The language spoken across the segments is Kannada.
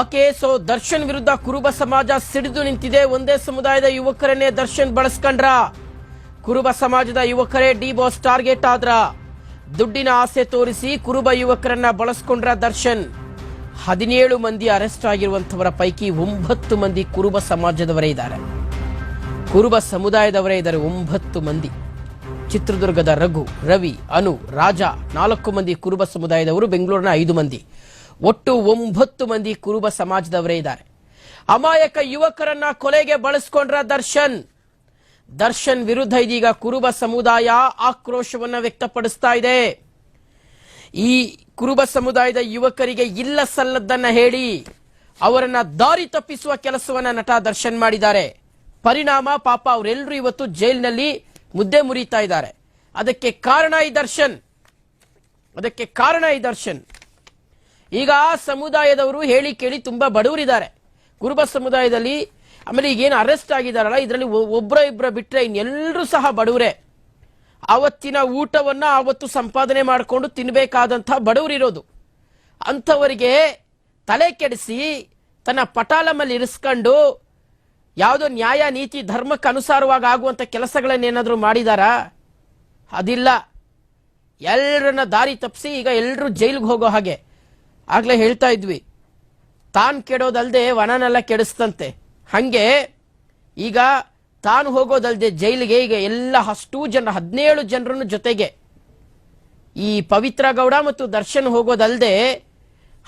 ಓಕೆ ಸೊ ದರ್ಶನ್ ವಿರುದ್ಧ ಕುರುಬ ಸಮಾಜ ಸಿಡಿದು ನಿಂತಿದೆ. ಒಂದೇ ಸಮುದಾಯದ ಯುವಕರನ್ನೇ ದರ್ಶನ್ ಬಳಸ್ಕೊಂಡ್ರ. ಕುರುಬ ಸಮಾಜದ ಯುವಕರೇ ಡಿ ಬಾಸ್ ಟಾರ್ಗೆಟ್ ಆದ್ರ. ದುಡ್ಡಿನ ಆಸೆ ತೋರಿಸಿ ಕುರುಬ ಯುವಕರನ್ನ ಬಳಸ್ಕೊಂಡ್ರ ದರ್ಶನ್. ಹದಿನೇಳು ಮಂದಿ ಅರೆಸ್ಟ್ ಆಗಿರುವಂತವರ ಪೈಕಿ ಒಂಬತ್ತು ಮಂದಿ ಕುರುಬ ಸಮಾಜದವರೇ ಇದ್ದಾರೆ. ಕುರುಬ ಸಮುದಾಯದವರೇ ಇದ್ದಾರೆ ಒಂಬತ್ತು ಮಂದಿ. ಚಿತ್ರದುರ್ಗದ ರಘು, ರವಿ, ಅನು, ರಾಜ ನಾಲ್ಕು ಮಂದಿ ಕುರುಬ ಸಮುದಾಯದವರು, ಬೆಂಗಳೂರಿನ ಐದು ಮಂದಿ. ಒಟ್ಟು ಒಂಬತ್ತು ಮಂದಿ ಕುರುಬ ಸಮಾಜದವರೇ ಇದ್ದಾರೆ. ಅಮಾಯಕ ಯುವಕರನ್ನ ಕೊಲೆಗೆ ಬಳಸ್ಕೊಂಡ್ರ ದರ್ಶನ್. ದರ್ಶನ್ ವಿರುದ್ಧ ಇದೀಗ ಕುರುಬ ಸಮುದಾಯ ಆಕ್ರೋಶವನ್ನ ವ್ಯಕ್ತಪಡಿಸ್ತಾ ಇದೆ. ಈ ಕುರುಬ ಸಮುದಾಯದ ಯುವಕರಿಗೆ ಇಲ್ಲ ಸಲ್ಲದ್ದನ್ನ ಹೇಳಿ ಅವರನ್ನ ದಾರಿ ತಪ್ಪಿಸುವ ಕೆಲಸವನ್ನ ನಟ ದರ್ಶನ್ ಮಾಡಿದ್ದಾರೆ. ಪರಿಣಾಮ ಪಾಪ ಅವರೆಲ್ಲರೂ ಇವತ್ತು ಜೈಲಿನಲ್ಲಿ ಮುದ್ದೆ ಮುರಿತಾ ಇದ್ದಾರೆ. ಅದಕ್ಕೆ ಕಾರಣ ಈ ದರ್ಶನ್. ಅದಕ್ಕೆ ಕಾರಣ ಈ ದರ್ಶನ್. ಈಗ ಆ ಸಮುದಾಯದವರು ಹೇಳಿ ಕೇಳಿ ತುಂಬಾ ಬಡವರಿದ್ದಾರೆ. ಕುರುಬ ಸಮುದಾಯದಲ್ಲಿ ಆಮೇಲೆ ಈಗೇನು ಅರೆಸ್ಟ್ ಆಗಿದಾರಲ್ಲ, ಇದರಲ್ಲಿ ಒಬ್ಬರ ಇಬ್ಬರ ಬಿಟ್ರೆ ಇನ್ನೆಲ್ಲರೂ ಸಹ ಬಡವರೇ. ಆವತ್ತಿನ ಊಟವನ್ನ ಆವತ್ತು ಸಂಪಾದನೆ ಮಾಡಿಕೊಂಡು ತಿನ್ನಬೇಕಾದಂಥ ಬಡವರಿರೋದು. ಅಂಥವರಿಗೆ ತಲೆ ಕೆಡಿಸಿ ತನ್ನ ಪಟಾಲಮಲ್ಲಿ ಇರಿಸ್ಕೊಂಡು ಯಾವುದೋ ನ್ಯಾಯ, ನೀತಿ, ಧರ್ಮಕ್ಕೆ ಅನುಸಾರವಾಗಿ ಆಗುವಂಥ ಕೆಲಸಗಳನ್ನೇನಾದರೂ ಮಾಡಿದಾರಾ? ಅದಿಲ್ಲ. ಎಲ್ಲರನ್ನ ದಾರಿ ತಪ್ಪಿಸಿ ಈಗ ಎಲ್ಲರೂ ಜೈಲಿಗೆ ಹೋಗೋ ಹಾಗೆ. ಆಗ್ಲೇ ಹೇಳ್ತಾ ಇದ್ವಿ. ತಾನು ಕೆಡೋದಲ್ದೆ ವನನೆಲ್ಲ ಕೆಡಿಸ್ತಂತೆ ಹಂಗೆ ಈಗ ತಾನು ಹೋಗೋದಲ್ದೆ ಜೈಲಿಗೆ ಈಗ ಎಲ್ಲ ಅಷ್ಟೂ ಜನ, ಹದಿನೇಳು ಜನರನ್ನು ಜೊತೆಗೆ. ಈ ಪವಿತ್ರ ಗೌಡ ಮತ್ತು ದರ್ಶನ್ ಹೋಗೋದಲ್ದೆ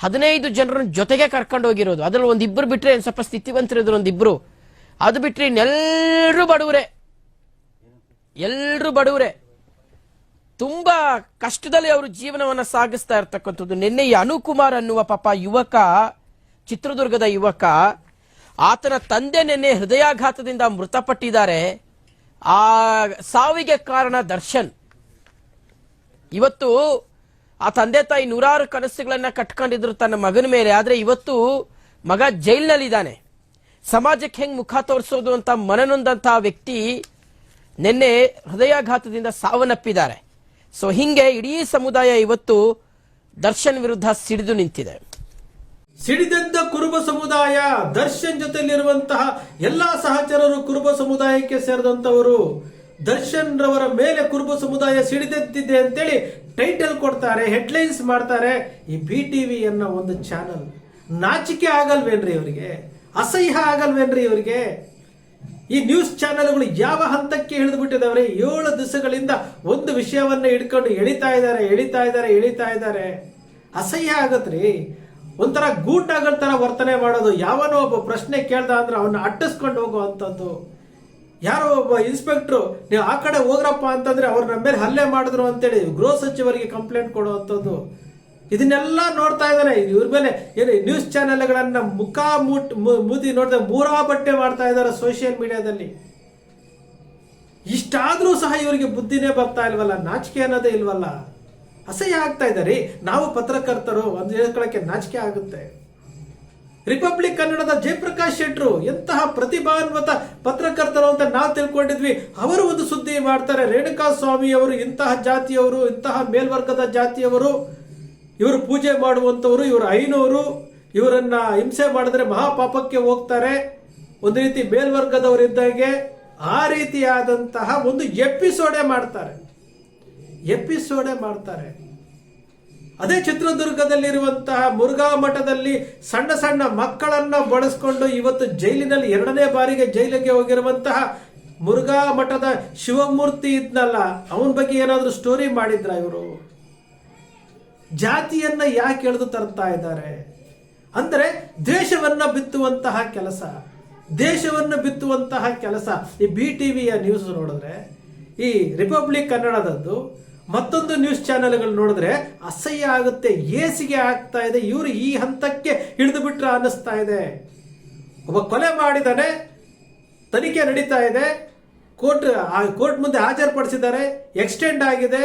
ಹದಿನೈದು ಜನರನ್ನು ಜೊತೆಗೆ ಕರ್ಕೊಂಡು ಹೋಗಿರೋದು. ಅದ್ರಲ್ಲಿ ಒಂದಿಬ್ಬರು ಒಂದ್ ಸ್ವಲ್ಪ ಸ್ಥಿತಿವಂತರಿದ್ರು ಒಂದಿಬ್ರು. ಅದು ಬಿಟ್ಟರೆ ಇನ್ನೆಲ್ಲರೂ ಬಡವರೇ ಎಲ್ಲರೂ ಬಡವರೇ ತುಂಬಾ ಕಷ್ಟದಲ್ಲಿ ಅವರು ಜೀವನವನ್ನ ಸಾಗಿಸ್ತಾ ಇರ್ತಕ್ಕಂಥದ್ದು. ನಿನ್ನೆ ಈ ಅನುಕುಮಾರ್ ಅನ್ನುವ ಪಾಪ ಯುವಕ, ಚಿತ್ರದುರ್ಗದ ಯುವಕ, ಆತನ ತಂದೆ ನಿನ್ನೆ ಹೃದಯಾಘಾತದಿಂದ ಮೃತಪಟ್ಟಿದ್ದಾರೆ. ಆ ಸಾವಿಗೆ ಕಾರಣ ದರ್ಶನ್. ಇವತ್ತು ಆ ತಂದೆ ತಾಯಿ ನೂರಾರು ಕನಸುಗಳನ್ನ ಕಟ್ಕೊಂಡಿದ್ರು ತನ್ನ ಮಗನ ಮೇಲೆ. ಆದ್ರೆ ಇವತ್ತು ಮಗ ಜೈಲಿನಲ್ಲಿದ್ದಾನೆ. ಸಮಾಜಕ್ಕೆ ಹೆಂಗ್ ಮುಖ ತೋರಿಸೋದು ಅಂತ ಮನನೊಂದಂತಹ ವ್ಯಕ್ತಿ ನಿನ್ನೆ ಹೃದಯಾಘಾತದಿಂದ ಸಾವನ್ನಪ್ಪಿದ್ದಾರೆ. ಸೊ ಹಿಂಗೆ ಇಡೀ ಸಮುದಾಯ ಇವತ್ತು ದರ್ಶನ್ ವಿರುದ್ಧ ಸಿಡಿದು ನಿಂತಿದೆ. ಸಿಡಿದೆದ್ದ ಕುರುಬ ಸಮುದಾಯ, ದರ್ಶನ್ ಜೊತೆಯಲ್ಲಿರುವಂತಹ ಎಲ್ಲಾ ಸಹಚರರು ಕುರುಬ ಸಮುದಾಯಕ್ಕೆ ಸೇರಿದಂತವರು ದರ್ಶನ್ ರವರ ಮೇಲೆ ಕುರುಬ ಸಮುದಾಯ ಸಿಡಿದೆದ್ದಿದೆ ಅಂತೇಳಿ ಟೈಟಲ್ ಕೊಡ್ತಾರೆ ಹೆಡ್ಲೈನ್ಸ್ ಮಾಡ್ತಾರೆ ಈ ಬಿ ಟಿವಿ ಅನ್ನೋ ಒಂದು ಚಾನಲ್ ನಾಚಿಕೆ ಆಗಲ್ವೇನ್ರಿ ಇವರಿಗೆ? ಅಸಹ್ಯ ಆಗಲ್ವೇನ್ರಿ ಇವರಿಗೆ? ಈ ನ್ಯೂಸ್ ಚಾನೆಲ್ಗಳು ಯಾವ ಹಂತಕ್ಕೆ ಹಿಡಿದು ಬಿಟ್ಟಿದಾವ್ರೆ ಏಳು ದಿವಸಗಳಿಂದ ಒಂದು ವಿಷಯವನ್ನ ಹಿಡ್ಕೊಂಡು ಎಳಿತಾ ಇದ್ದಾರೆ ಎಳಿತಾ ಇದ್ದಾರೆ ಎಳಿತಾ ಇದ್ದಾರೆ. ಅಸಹ್ಯ ಆಗತ್ರಿ. ಒಂಥರ ಗೂಟಾಗಳ ತರ ವರ್ತನೆ ಮಾಡೋದು. ಯಾವನೋ ಒಬ್ಬ ಪ್ರಶ್ನೆ ಕೇಳ್ದ ಅಂದ್ರೆ ಅವನ್ನ ಅಟ್ಟಿಸ್ಕೊಂಡು ಹೋಗುವಂಥದ್ದು. ಯಾರೋ ಒಬ್ಬ ಇನ್ಸ್ಪೆಕ್ಟ್ರು ನೀವು ಆ ಕಡೆ ಹೋಗ್ರಪ್ಪ ಅಂತಂದ್ರೆ ಅವ್ರ ನಮ್ಮ ಮೇಲೆ ಹಲ್ಲೆ ಮಾಡಿದ್ರು ಅಂತೇಳಿ ಗೃಹ ಸಚಿವರಿಗೆ ಕಂಪ್ಲೇಂಟ್ ಕೊಡುವಂಥದ್ದು. ಇದನ್ನೆಲ್ಲ ನೋಡ್ತಾ ಇದ್ದಾರೆ ಇವ್ರ ಮೇಲೆ ಏನು ನ್ಯೂಸ್ ಚಾನೆಲ್ಗಳನ್ನ ಮುಖ ಮುಟ್ ಮುದಿ ನೋಡಿದ್ರೆ ಮೂರಾ ಬಟ್ಟೆ ಮಾಡ್ತಾ ಇದ್ದಾರೆ ಸೋಷಿಯಲ್ ಮೀಡಿಯಾದಲ್ಲಿ ಇಷ್ಟಾದ್ರೂ ಸಹ ಇವರಿಗೆ ಬುದ್ಧಿನೇ ಬರ್ತಾ ಇಲ್ವಲ್ಲ, ನಾಚಿಕೆ ಅನ್ನೋದೇ ಇಲ್ವಲ್ಲ? ಅಸಹ್ಯ ಆಗ್ತಾ ಇದ್ದಾರೆ ನಾವು ಪತ್ರಕರ್ತರು ಒಂದು ಹೇಳ್ಕೊಳಕ್ಕೆ ನಾಚಿಕೆ ಆಗುತ್ತೆ. ರಿಪಬ್ಲಿಕ್ ಕನ್ನಡದ ಜಯಪ್ರಕಾಶ್ ಶೆಟ್ರು ಎಂತಹ ಪ್ರತಿಭಾನ್ವಿತ ಪತ್ರಕರ್ತರು ಅಂತ ನಾವು ತಿಳ್ಕೊಂಡಿದ್ವಿ. ಅವರು ಒಂದು ಸುದ್ದಿ ಮಾಡ್ತಾರೆ ರೇಣುಕಾ ಸ್ವಾಮಿ ಅವರು ಇಂತಹ ಜಾತಿಯವರು, ಇಂತಹ ಮೇಲ್ವರ್ಗದ ಜಾತಿಯವರು. ಇವರು ಪೂಜೆ ಮಾಡುವಂಥವರು, ಇವರು ಐನೂರು, ಇವರನ್ನ ಹಿಂಸೆ ಮಾಡಿದ್ರೆ ಮಹಾಪಾಪಕ್ಕೆ ಹೋಗ್ತಾರೆ. ಒಂದು ರೀತಿ ಮೇಲ್ವರ್ಗದವರಿದ್ದಾಗೆ ಆ ರೀತಿಯಾದಂತಹ ಒಂದು ಎಪಿಸೋಡೆ ಮಾಡ್ತಾರೆ. ಎಪಿಸೋಡೆ ಮಾಡ್ತಾರೆ. ಅದೇ ಚಿತ್ರದುರ್ಗದಲ್ಲಿರುವಂತಹ ಮುರುಘಾ ಮಠದಲ್ಲಿ ಸಣ್ಣ ಸಣ್ಣ ಮಕ್ಕಳನ್ನ ಬಳಸ್ಕೊಂಡು ಇವತ್ತು ಜೈಲಿನಲ್ಲಿ ಎರಡನೇ ಬಾರಿಗೆ ಜೈಲಿಗೆ ಹೋಗಿರುವಂತಹ ಮುರುಘಾ ಮಠದ ಶಿವಮೂರ್ತಿ ಇದ್ನಲ್ಲ, ಅವನ ಬಗ್ಗೆ ಏನಾದರೂ ಸ್ಟೋರಿ ಮಾಡಿದ್ರ ಇವರು? ಜಾತಿಯನ್ನ ಯಾಕೆ ಎಳೆದು ತರ್ತಾ ಇದ್ದಾರೆ? ಅಂದರೆ ದೇಶವನ್ನ ಬಿತ್ತುವಂತಹ ಕೆಲಸ, ದೇಶವನ್ನು ಬಿತ್ತುವಂತಹ ಕೆಲಸ. ಈ ಬಿ ಟಿವಿಯ ನ್ಯೂಸ್ ನೋಡಿದ್ರೆ, ಈ ರಿಪಬ್ಲಿಕ್ ಕನ್ನಡದದ್ದು ಮತ್ತೊಂದು ನ್ಯೂಸ್ ಚಾನೆಲ್ಗಳು ನೋಡಿದ್ರೆ ಅಸಹ್ಯ ಆಗುತ್ತೆ, ಏಸಿಗೆ ಆಗ್ತಾ ಇದೆ, ಇವರು ಈ ಹಂತಕ್ಕೆ ಹಿಡಿದು ಬಿಟ್ರೆ ಅನ್ನಿಸ್ತಾ ಇದೆ. ಒಬ್ಬ ಕೊಲೆ ಮಾಡಿದಾನೆ, ತನಿಖೆ ನಡೀತಾ ಇದೆ, ಕೋರ್ಟ್ ಕೋರ್ಟ್ ಮುಂದೆ ಹಾಜರುಪಡಿಸಿದ್ದಾರೆ ಎಕ್ಸ್ಟೆಂಡ್ ಆಗಿದೆ.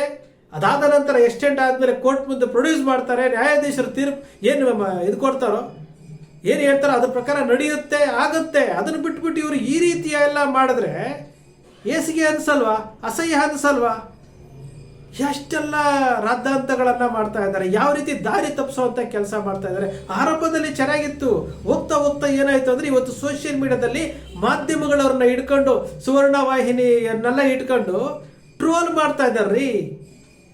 ಅದಾದ ನಂತರ ಎಕ್ಸ್ಟೆಂಡ್ ಆದಮೇಲೆ ಕೋರ್ಟ್ ಮುಂದೆ ಪ್ರೊಡ್ಯೂಸ್ ಮಾಡ್ತಾರೆ, ನ್ಯಾಯಾಧೀಶರು ತೀರ್ಪು ಏನು ಇದು ಕೊಡ್ತಾರೋ? ಏನು ಹೇಳ್ತಾರೋ ಅದ್ರ ಪ್ರಕಾರ ನಡೆಯುತ್ತೆ, ಆಗುತ್ತೆ. ಅದನ್ನು ಬಿಟ್ಬಿಟ್ಟು ಇವರು ಈ ರೀತಿಯ ಎಲ್ಲ ಮಾಡಿದ್ರೆ ಏಸಿಗೆ ಅನ್ಸಲ್ವಾ? ಅಸಹ್ಯ ಅನ್ಸಲ್ವಾ? ಎಷ್ಟೆಲ್ಲ ರಾದ್ದಾಂತಗಳನ್ನ ಮಾಡ್ತಾ ಇದ್ದಾರೆ, ಯಾವ ರೀತಿ ದಾರಿ ತಪ್ಪಿಸುವಂತ ಕೆಲಸ ಮಾಡ್ತಾ ಇದ್ದಾರೆ. ಆರಂಭದಲ್ಲಿ ಚೆನ್ನಾಗಿತ್ತು. ಹೋಗ್ತಾ ಹೋಗ್ತಾ ಏನಾಯ್ತು ಅಂದ್ರೆ ಇವತ್ತು ಸೋಷಿಯಲ್ ಮೀಡಿಯಾದಲ್ಲಿ ಮಾಧ್ಯಮಗಳವ್ರನ್ನ ಇಟ್ಕೊಂಡು ಸುವರ್ಣ ವಾಹಿನಿಯನ್ನೆಲ್ಲ ಇಟ್ಕೊಂಡು ಟ್ರೋಲ್ ಮಾಡ್ತಾ ಇದ್ದಾರ್ರಿ.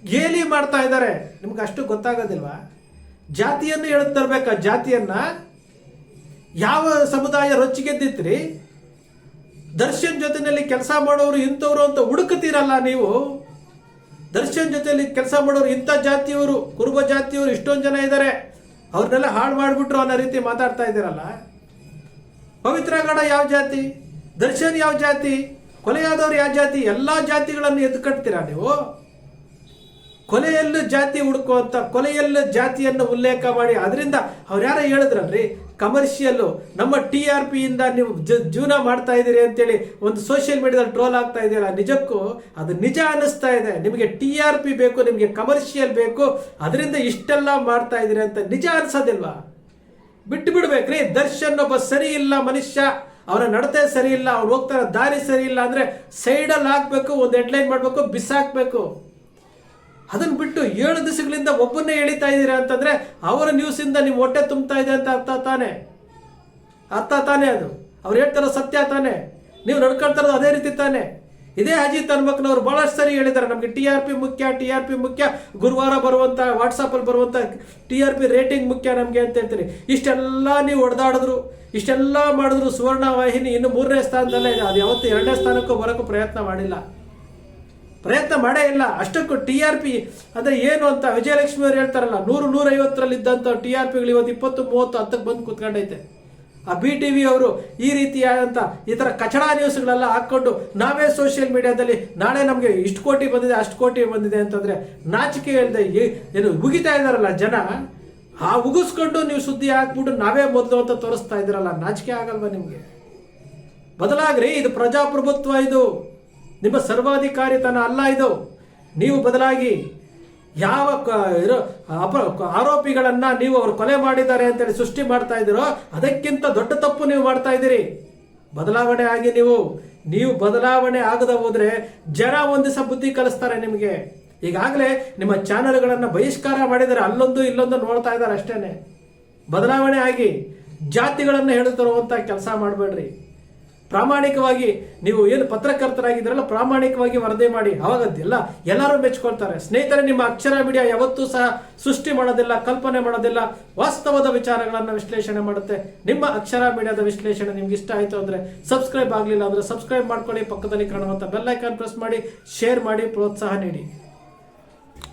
ಗೇಲಿ ಮಾಡ್ತಾ ಇದ್ದಾರೆ. ನಿಮ್ಗೆ ಅಷ್ಟು ಗೊತ್ತಾಗೋದಿಲ್ವಾ? ಜಾತಿಯನ್ನು ಹೇಳದ್ ತರಬೇಕ? ಜಾತಿಯನ್ನ ಯಾವ ಸಮುದಾಯ ರೊಚ್ಚಿಗೆದ್ದಿತ್ರಿ? ದರ್ಶನ್ ಜೊತೆಯಲ್ಲಿ ಕೆಲಸ ಮಾಡೋರು ಇಂಥವ್ರು ಅಂತ ಹುಡುಕುತ್ತೀರಲ್ಲ ನೀವು? ದರ್ಶನ್ ಜೊತೆಯಲ್ಲಿ ಕೆಲಸ ಮಾಡೋರು ಇಂಥ ಜಾತಿಯವರು, ಕುರುಬ ಜಾತಿಯವರು ಇಷ್ಟೊಂದು ಜನ ಇದ್ದಾರೆ. ಅವ್ರನ್ನೆಲ್ಲ ಹಾಳು ಮಾಡಿಬಿಟ್ರು ಅನ್ನೋ ರೀತಿ ಮಾತಾಡ್ತಾ ಇದ್ದೀರಲ್ಲ? ಪವಿತ್ರ ಗೌಡ ಯಾವ ಜಾತಿ? ದರ್ಶನ್ ಯಾವ ಜಾತಿ? ಕೊಲೆಯಾದವ್ರು ಯಾವ ಜಾತಿ? ಎಲ್ಲಾ ಜಾತಿಗಳನ್ನು ಎದ್ದು ಕಟ್ತೀರಾ ನೀವು? ಕೊಲೆಯಲ್ಲೂ ಜಾತಿ ಹುಡುಕುವಂತ, ಕೊಲೆಯಲ್ಲೂ ಜಾತಿಯನ್ನು ಉಲ್ಲೇಖ ಮಾಡಿ, ಅದರಿಂದ ಅವ್ರು ಯಾರೋ ಹೇಳಿದ್ರಲ್ರಿ? ಕಮರ್ಷಿಯಲ್ಲು ನಮ್ಮ ಟಿ ಆರ್ ಪಿ ಇಂದ ನೀವು ಜೀವನ ಮಾಡ್ತಾ ಇದ್ದೀರಿ ಅಂತೇಳಿ ಒಂದು ಸೋಷಿಯಲ್ ಮೀಡಿಯಾದಲ್ಲಿ ಟ್ರೋಲ್ ಆಗ್ತಾ ಇದೆಯಲ್ಲ, ನಿಜಕ್ಕೂ ಅದು ನಿಜ ಅನ್ನಿಸ್ತಾ ಇದೆ. ನಿಮಗೆ ಟಿ ಆರ್ ಪಿ ಬೇಕು, ನಿಮಗೆ ಕಮರ್ಷಿಯಲ್ ಬೇಕು, ಅದರಿಂದ ಇಷ್ಟೆಲ್ಲ ಮಾಡ್ತಾ ಇದ್ದೀರಿ ಅಂತ ನಿಜ ಅನ್ಸೋದಿಲ್ವಾ? ಬಿಟ್ಟು ಬಿಡ್ಬೇಕ್ರಿ ದರ್ಶನ್ ಒಬ್ಬ ಸರಿ ಇಲ್ಲ ಮನುಷ್ಯ ಅವರ ನಡತೆ ಸರಿ ಇಲ್ಲ, ಅವ್ರು ಹೋಗ್ತಾರ ದಾರಿ ಸರಿ ಇಲ್ಲ ಅಂದ್ರೆ ಸೈಡಲ್ಲಿ ಹಾಕ್ಬೇಕು, ಒಂದು ಹೆಡ್ಲೈನ್ ಮಾಡಬೇಕು, ಬಿಸಾಕ್ಬೇಕು. ಅದನ್ನ ಬಿಟ್ಟು ಏಳು ದಿವಸಗಳಿಂದ ಒಬ್ಬನ್ನೇ ಎಳಿತಾ ಇದ್ದೀರಾ ಅಂತಂದ್ರೆ ಅವರ ನ್ಯೂಸ್ ಇಂದ ನೀವು ಹೊಟ್ಟೆ ತುಂಬ್ತಾ ಇದೆ ಅಂತ ಅರ್ಥ ತಾನೆ? ಅರ್ಥ ತಾನೇ ಅದು? ಅವ್ರು ಹೇಳ್ತಾರೋ ಸತ್ಯ ತಾನೆ? ನೀವು ನಡ್ಕೊಳ್ತಾರೋ ಅದೇ ರೀತಿ ತಾನೆ? ಇದೇ ಅಜಿತ್ ಹನುಮಕ್ನವ್ರು ಬಹಳಷ್ಟು ಸರಿ ಹೇಳಿದ್ದಾರೆ. ನಮಗೆ ಟಿ ಆರ್ ಪಿ ಮುಖ್ಯ, ಟಿ ಆರ್ ಪಿ ಮುಖ್ಯ, ಗುರುವಾರ ಬರುವಂತ ವಾಟ್ಸಾಪ್ ಅಲ್ಲಿ ಬರುವಂತ ಟಿ ಆರ್ ಪಿ ರೇಟಿಂಗ್ ಮುಖ್ಯ ನಮಗೆ ಅಂತ ಹೇಳ್ತೀನಿ ಇಷ್ಟೆಲ್ಲ ನೀವು ಹೊಡೆದಾಡಿದ್ರು ಇಷ್ಟೆಲ್ಲ ಮಾಡಿದ್ರು ಸುವರ್ಣ ವಾಹಿನಿ ಇನ್ನು ಮೂರನೇ ಸ್ಥಾನದಲ್ಲೇ ಇದೆ. ಅದು ಯಾವತ್ತು ಎರಡನೇ ಸ್ಥಾನಕ್ಕೂ ಬರೋಕ್ಕೂ ಪ್ರಯತ್ನ ಮಾಡಿಲ್ಲ. ಪ್ರಯತ್ನ ಮಾಡೇ ಇಲ್ಲ. ಅಷ್ಟಕ್ಕೂ ಟಿ ಆರ್ ಪಿ ಅಂದ್ರೆ ಏನು ಅಂತ ವಿಜಯಲಕ್ಷ್ಮಿ ಅವರು ಹೇಳ್ತಾರಲ್ಲ, ನೂರು ನೂರ ಐವತ್ತರಲ್ಲಿ ಇದ್ದಂತ ಟಿ ಆರ್ ಪಿಗಳು ಇವತ್ತು ಇಪ್ಪತ್ತು, ಮೂವತ್ತು ಹತ್ತಕ್ಕೆ ಬಂದು ಕೂತ್ಕೊಂಡೈತೆ. ಆ ಬಿ ಟಿ ವಿ ಅವರು ಈ ರೀತಿಯಾದಂಥ ಈ ಥರ ಕಚಡ ನ್ಯೂಸ್ಗಳೆಲ್ಲ ಹಾಕ್ಕೊಂಡು ನಾವೇ ಸೋಷಿಯಲ್ ಮೀಡಿಯಾದಲ್ಲಿ ನಾಳೆ ನಮಗೆ ಇಷ್ಟು ಕೋಟಿ ಬಂದಿದೆ, ಅಷ್ಟು ಕೋಟಿ ಬಂದಿದೆ ಅಂತಂದ್ರೆ ನಾಚಿಕೆ ಇಲ್ಲದೆ ಏನು ಉಗಿತಾ ಇದ್ದಾರಲ್ಲ ಜನ. ಆ ಉಗಿಸ್ಕೊಂಡು ನೀವು ಸುದ್ದಿ ಹಾಕ್ಬಿಟ್ಟು ನಾವೇ ಮೊದಲು ಅಂತ ತೋರಿಸ್ತಾ ಇದ್ದೀರಲ್ಲ ನಾಚಿಕೆ ಆಗಲ್ವಾ ನಿಮಗೆ? ಬದಲಾಗ್ರಿ, ಇದು ಪ್ರಜಾಪ್ರಭುತ್ವ ಇದು. ನಿಮ್ಮ ಸರ್ವಾಧಿಕಾರಿತನ ಅಲ್ಲ ಇದು. ನೀವು ಬದಲಾಗಿ ಯಾವ ಅಪ- ಆರೋಪಿಗಳನ್ನು ನೀವು ಅವರು ಕೊಲೆ ಮಾಡಿದ್ದಾರೆ ಅಂತೇಳಿ ಸೃಷ್ಟಿ ಮಾಡ್ತಾ ಇದ್ದೀರೋ, ಅದಕ್ಕಿಂತ ದೊಡ್ಡ ತಪ್ಪು ನೀವು ಮಾಡ್ತಾ ಇದ್ದೀರಿ. ಬದಲಾವಣೆ ಆಗಿ ನೀವು ನೀವು ಬದಲಾವಣೆ ಆಗದ ಹೋದ್ರೆ ಜನ ಒಂದು ಬುದ್ಧಿ ಕಲಿಸ್ತಾರೆ ನಿಮಗೆ. ಈಗಾಗಲೇ ನಿಮ್ಮ ಚಾನಲ್ಗಳನ್ನು ಬಹಿಷ್ಕಾರ ಮಾಡಿದರೆ ಅಲ್ಲೊಂದು ಇಲ್ಲೊಂದು ನೋಡ್ತಾ ಇದ್ದಾರೆ ಅಷ್ಟೇನೆ. ಬದಲಾವಣೆ ಆಗಿ ಜಾತಿಗಳನ್ನು ಹೇಳ್ತಿರುವಂತ ಕೆಲಸ ಮಾಡಬೇಡ್ರಿ. ಪ್ರಾಮಾಣಿಕವಾಗಿ ನೀವು ಏನು ಪತ್ರಕರ್ತರಾಗಿದ್ದೀರಲ್ಲ, ಪ್ರಾಮಾಣಿಕವಾಗಿ ವರದಿ ಮಾಡಿ. ಅವಾಗದ್ದೆಲ್ಲ ಎಲ್ಲ ಎಲ್ಲರೂ ಮೆಚ್ಕೊಳ್ತಾರೆ. ಸ್ನೇಹಿತರೆ, ನಿಮ್ಮ ಅಕ್ಷರ ಮೀಡಿಯಾ ಯಾವತ್ತೂ ಸಹ ಸೃಷ್ಟಿ ಮಾಡೋದಿಲ್ಲ, ಕಲ್ಪನೆ ಮಾಡೋದಿಲ್ಲ. ವಾಸ್ತವದ ವಿಚಾರಗಳನ್ನು ವಿಶ್ಲೇಷಣೆ ಮಾಡುತ್ತೆ. ನಿಮ್ಮ ಅಕ್ಷರ ಮೀಡಿಯಾದ ವಿಶ್ಲೇಷಣೆ ನಿಮ್ಗೆ ಇಷ್ಟ ಆಯಿತು ಅಂದರೆ ಸಬ್ಸ್ಕ್ರೈಬ್ ಆಗಲಿಲ್ಲ ಅಂದರೆ ಸಬ್ಸ್ಕ್ರೈಬ್ ಮಾಡ್ಕೊಳ್ಳಿ. ಪಕ್ಕದಲ್ಲಿ ಕಾಣುವಂಥ ಬೆಲ್ ಐಕಾನ್ ಪ್ರೆಸ್ ಮಾಡಿ, ಶೇರ್ ಮಾಡಿ, ಪ್ರೋತ್ಸಾಹ ನೀಡಿ.